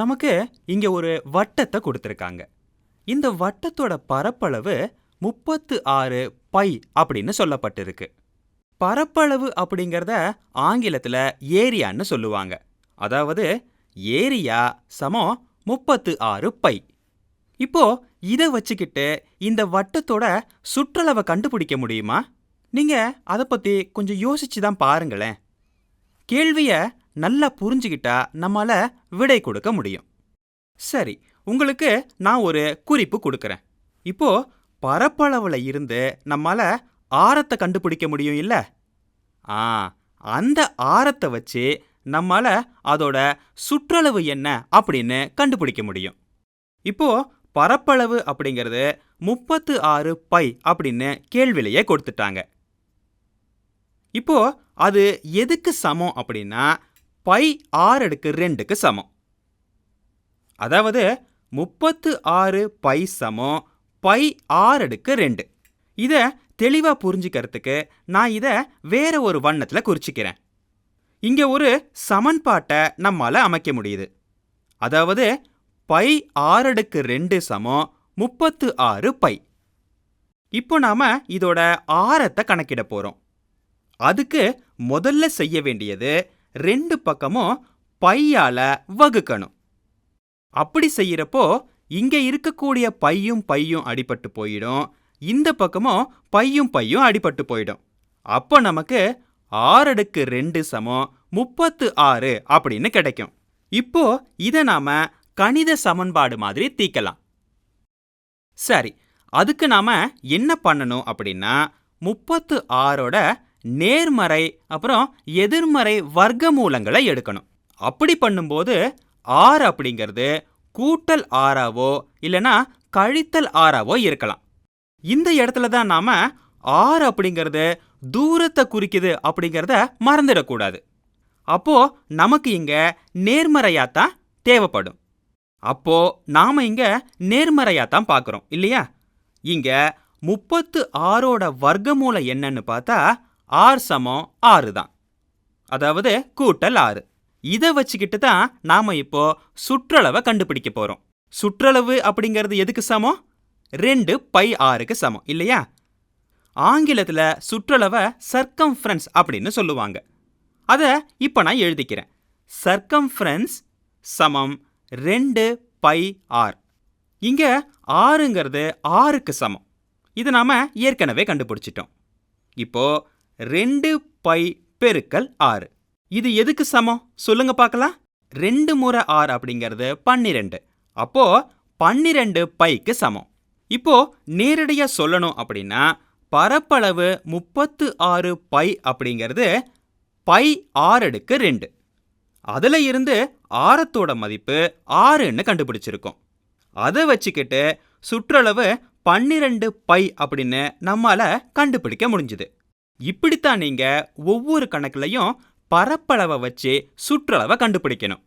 நமக்கு இங்க ஒரு வட்டத்தை கொடுத்துருக்காங்க. இந்த வட்டத்தோட பரப்பளவு முப்பத்து ஆறு பை அப்படின்னு சொல்லப்பட்டிருக்கு. பரப்பளவு அப்படிங்கிறத ஆங்கிலத்தில் ஏரியான்னு சொல்லுவாங்க. அதாவது ஏரியா சமம் முப்பத்து ஆறு பை. இப்போ இதை வச்சுக்கிட்டு இந்த வட்டத்தோட சுற்றளவை கண்டுபிடிக்க முடியுமா? நீங்க அதை பத்தி கொஞ்சம் யோசிச்சு தான் பாருங்களேன். கேள்விய நல்லா புரிஞ்சுக்கிட்டா நம்மால விடை கொடுக்க முடியும். சரி உங்களுக்கு நான் ஒரு குறிப்பு கொடுக்குறேன். இப்போ பரப்பளவுல இருந்து நம்மால ஆரத்தை கண்டுபிடிக்க முடியும் இல்ல? ஆ அந்த ஆரத்தை வச்சு நம்மால அதோட சுற்றளவு என்ன அப்படின்னு கண்டுபிடிக்க முடியும். இப்போ பரப்பளவு அப்படிங்கிறது முப்பத்து ஆறு பை அப்படின்னு கேள்வியிலேயே கொடுத்துட்டாங்க. இப்போ அது எதுக்கு சமம் அப்படின்னா பை ஆறு அடுக்கு ரெண்டுக்கு சமம். அதாவது முப்பத்து ஆறு பை சமம் பை ஆறு அடுக்கு ரெண்டு. இதை தெளிவாக புரிஞ்சுக்கிறதுக்கு நான் இதை வேற ஒரு வண்ணத்தில் குறிச்சிக்கிறேன். இங்கே ஒரு சமன்பாட்டை நம்மால் அமைக்க முடியுது. அதாவது பை ஆறு அடுக்கு ரெண்டு சமம் முப்பத்து ஆறு பை. இப்போ நாம இதோட ஆரத்தை கணக்கிட போறோம். அதுக்கு முதல்ல செய்ய வேண்டியது ரெண்டு பக்கமும் பையால வகுக்கணும். அப்படி செய்யறப்போ இங்க இருக்கக்கூடிய பையும் பையும் அடிபட்டு போயிடும். இந்த பக்கமும் பையும் பையும் அடிபட்டு போயிடும். அப்போ நமக்கு ஆறு அடுக்கு ரெண்டு சமம் முப்பத்து ஆறு அப்படின்னு கிடைக்கும். இப்போ இதை நாம கணித சமன்பாடு மாதிரி தீக்கலாம். சரி அதுக்கு நாம என்ன பண்ணணும் அப்படின்னா முப்பத்து ஆறோட நேர்மறை அப்புறம் எதிர்மறை வர்க்க மூலங்களை எடுக்கணும். அப்படி பண்ணும்போது ஆறு அப்படிங்கிறது கூட்டல் ஆறாவோ இல்லனா கழித்தல் ஆறாவோ இருக்கலாம். இந்த இடத்துல தான் நாம ஆறு அப்படிங்கிறது தூரத்தை குறிக்குது அப்படிங்கிறத மறந்துடக்கூடாது. அப்போ நமக்கு இங்க நேர்மறையாக தான் தேவைப்படும். அப்போ நாம இங்க நேர்மறையா தான் பார்க்குறோம் இல்லையா? இங்க முப்பத்து ஆறோட வர்க்கமூலம் என்னன்னு பார்த்தா ஆர் சமம் ஆறு தான். அதாவது கூட்டல் ஆறு. இதை வச்சுக்கிட்டு தான் நாம இப்போ சுற்றளவை கண்டுபிடிக்க போறோம். சுற்றளவு அப்படிங்கிறது எதுக்கு சமம்? ரெண்டு பை ஆறுக்கு சமம் இல்லையா? ஆங்கிலத்துல சுற்றளவை சர்க்கம்ஃபரன்ஸ் அப்படின்னு சொல்லுவாங்க. அதை இப்போ நான் எழுதிக்கிறேன். சர்க்கம்ஃபரன்ஸ் சமம் ரெண்டு பை ஆர் இங்க ஆறுங்கிறது ஆறுக்கு சமம். இது நாம ஏற்கனவே கண்டுபிடிச்சிட்டோம். இப்போ ரெண்டு பை பெருக்கல் ஆறு இது எதுக்கு சமம்? சொல்லுங்க பார்க்கலாம். ரெண்டு முறை ஆறு அப்படிங்கிறது பன்னிரெண்டு. அப்போ பன்னிரெண்டு பைக்கு சமம். இப்போ நேரடியா சொல்லணும் அப்படின்னா பரப்பளவு முப்பத்து ஆறு பை அப்படிங்கிறது பை ஆறு அடுக்கு ரெண்டு. அதுல இருந்து ஆரத்தோட மதிப்பு ஆறுன்னு கண்டுபிடிச்சிருக்கோம். அதை வச்சுக்கிட்டு சுற்றளவு பன்னிரெண்டு பை அப்படின்னு நம்மால கண்டுபிடிக்க முடிஞ்சுது. இப்படித்தான் நீங்க ஒவ்வொரு கணக்குலையும் பரப்பளவை வச்சு சுற்றளவை கண்டுபிடிக்கணும்.